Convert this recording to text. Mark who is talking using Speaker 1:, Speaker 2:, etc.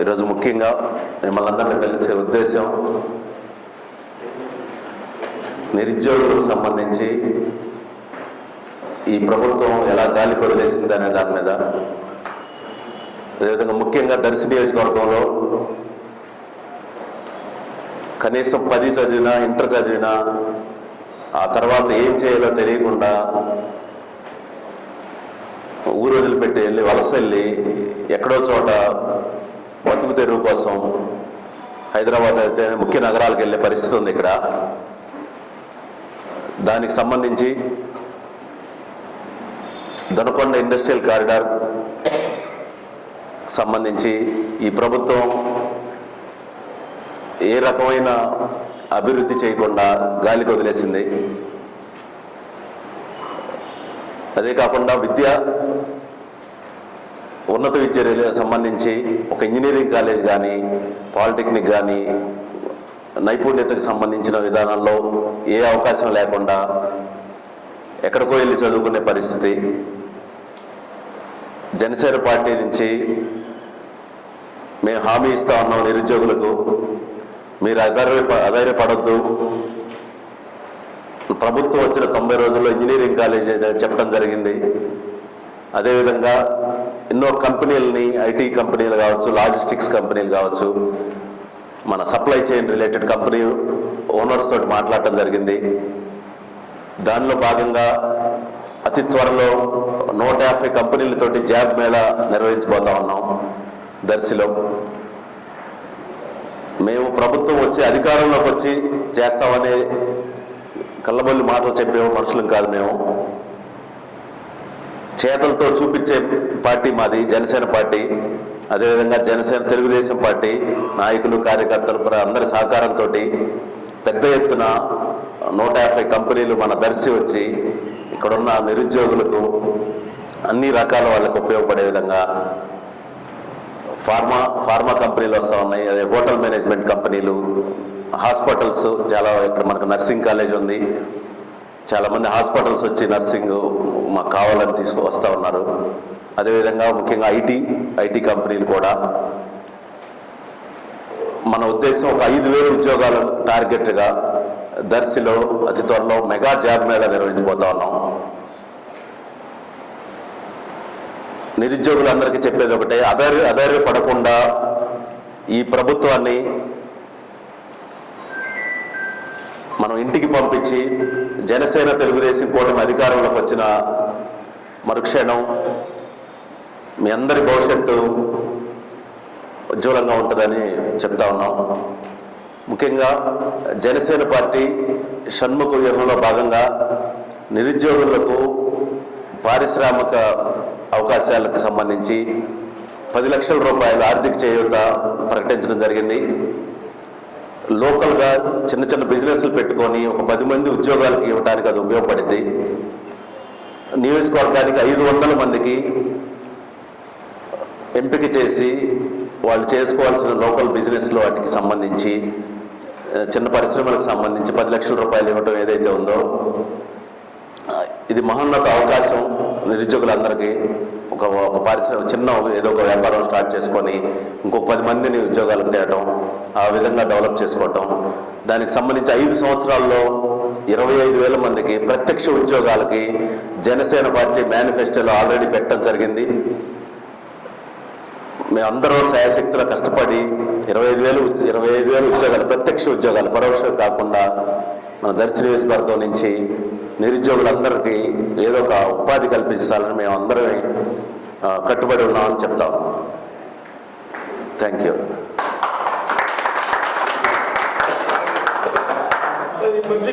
Speaker 1: ఈరోజు ముఖ్యంగా మిమ్మల్ని అందరినీ కలిసే ఉద్దేశం నిరుద్యోగులకు సంబంధించి ఈ ప్రభుత్వం ఎలా గాలి కొదిలేసింది అనే దాని మీద. అదేవిధంగా ముఖ్యంగా దర్శి నియోజకవర్గంలో కనీసం పది చదివినా ఇంటర్ చదివినా ఆ తర్వాత ఏం చేయాలో తెలియకుండా ఊరు వదిలిపెట్టి వెళ్ళి వలస వెళ్ళి ఎక్కడో చోట బతుకు తెరువు కోసం హైదరాబాద్ అయితే ముఖ్య నగరాలకు వెళ్ళే పరిస్థితి ఉంది ఇక్కడ. దానికి సంబంధించి దొనకొండ ఇండస్ట్రియల్ కారిడార్ సంబంధించి ఈ ప్రభుత్వం ఏ రకమైన అభివృద్ధి చేయకుండా గాలికి వదిలేసింది. అదే కాకుండా విద్య ఉన్నత విద్య సంబంధించి ఒక ఇంజనీరింగ్ కాలేజ్ కానీ పాలిటెక్నిక్ కానీ నైపుణ్యతకు సంబంధించిన విధానంలో ఏ అవకాశం లేకుండా ఎక్కడికో వెళ్ళి చదువుకునే పరిస్థితి. జనసేన పార్టీ నుంచి మేము హామీ ఇస్తా ఉన్నాం నిరుద్యోగులకు. మీరు అధైర్య అధైర్యపడద్దు. ప్రభుత్వం వచ్చిన తొంభై రోజుల్లో ఇంజనీరింగ్ కాలేజ్ చెప్పడం జరిగింది. అదేవిధంగా ఎన్నో కంపెనీలని ఐటీ కంపెనీలు కావచ్చు లాజిస్టిక్స్ కంపెనీలు కావచ్చు మన supply chain related company owners తోటి మాట్లాడటం జరిగింది. దానిలో భాగంగా అతి త్వరలో నూట యాభై కంపెనీలతోటి జాబ్ మేళా నిర్వహించబోతా ఉన్నాం దర్శిలో. మేము ప్రభుత్వం వచ్చి అధికారంలోకి వచ్చి చేస్తామనే కళ్ళబొల్లి మాటలు చెప్పే మనుషులం కాదు మేము. చేతలతో చూపించే పార్టీ మాది జనసేన పార్టీ. అదేవిధంగా జనసేన తెలుగుదేశం పార్టీ నాయకులు కార్యకర్తలు అందరి సహకారంతో పెద్ద ఎత్తున నూట యాభై కంపెనీలు మన దర్శి వచ్చి ఇక్కడున్న నిరుద్యోగులకు అన్ని రకాల వాళ్ళకు ఉపయోగపడే విధంగా ఫార్మా ఫార్మా కంపెనీలు వస్తూ ఉన్నాయి. అదే హోటల్ మేనేజ్మెంట్ కంపెనీలు హాస్పిటల్స్ చాలా ఇక్కడ మనకు నర్సింగ్ కాలేజ్ ఉంది. చాలామంది హాస్పిటల్స్ వచ్చి నర్సింగ్ మాకు కావాలని తీసుకు వస్తూ ఉన్నారు. అదేవిధంగా ముఖ్యంగా ఐటీ ఐటీ కంపెనీలు కూడా మన ఉద్దేశం ఒక ఐదు వేల ఉద్యోగాలు టార్గెట్గా దర్శిలో అతి త్వరలో మెగా జాబ్ మేళా నిర్వహించబోతా ఉన్నాం. నిరుద్యోగులందరికీ చెప్పేది ఒకటే అధైర్య అధైర్యపడకుండా ఈ ప్రభుత్వాన్ని మనం ఇంటికి పంపించి జనసేన తెలుగుదేశం కూటమి అధికారంలోకి వచ్చిన మరుక్షణం మీ అందరి భవిష్యత్తు ఉజ్వలంగా ఉంటుందని చెప్తా ఉన్నాం. ముఖ్యంగా జనసేన పార్టీ షణ్ముఖ వ్యూహంలో భాగంగా నిరుద్యోగులకు పారిశ్రామిక అవకాశాలకు సంబంధించి పది లక్షల రూపాయల ఆర్థిక చేయూత ప్రకటించడం జరిగింది. లోకల్గా చిన్న చిన్న బిజినెస్లు పెట్టుకొని ఒక పది మంది ఉద్యోగాలకు ఇవ్వడానికి అది ఉపయోగపడింది. నియోజకవర్గానికి ఐదు వందల మందికి ఎంపిక చేసి వాళ్ళు చేసుకోవాల్సిన లోకల్ బిజినెస్లో వాటికి సంబంధించి చిన్న పరిశ్రమలకు సంబంధించి పది లక్షల రూపాయలు ఇవ్వడం ఏదైతే ఉందో ఇది మహోన్నత అవకాశం. నిరుద్యోగులందరికీ ఒక ఒక పరిశ్రమ చిన్న ఏదో ఒక వ్యాపారం స్టార్ట్ చేసుకొని ఇంకొక పది మందిని ఉద్యోగాలకు తేయటం ఆ విధంగా డెవలప్ చేసుకోవటం. దానికి సంబంధించి ఐదు సంవత్సరాల్లో ఇరవై ఐదు వేల మందికి ప్రత్యక్ష ఉద్యోగాలకి జనసేన పార్టీ మేనిఫెస్టోలో ఆల్రెడీ పెట్టడం జరిగింది. మేమందరూ శాయశక్తుల కష్టపడి ఇరవై ఐదు వేలు ఇరవై ఐదు వేలు ఉద్యోగాలు ప్రత్యక్ష ఉద్యోగాలు పరోక్ష కాకుండా మన దర్శి నియోజకవర్గం నుంచి నిరుద్యోగులందరికీ ఏదో ఒక ఉపాధి కల్పించాలని మేము అందరమే కట్టుబడి ఉన్నామని చెప్తాం థ్యాంక్ యూ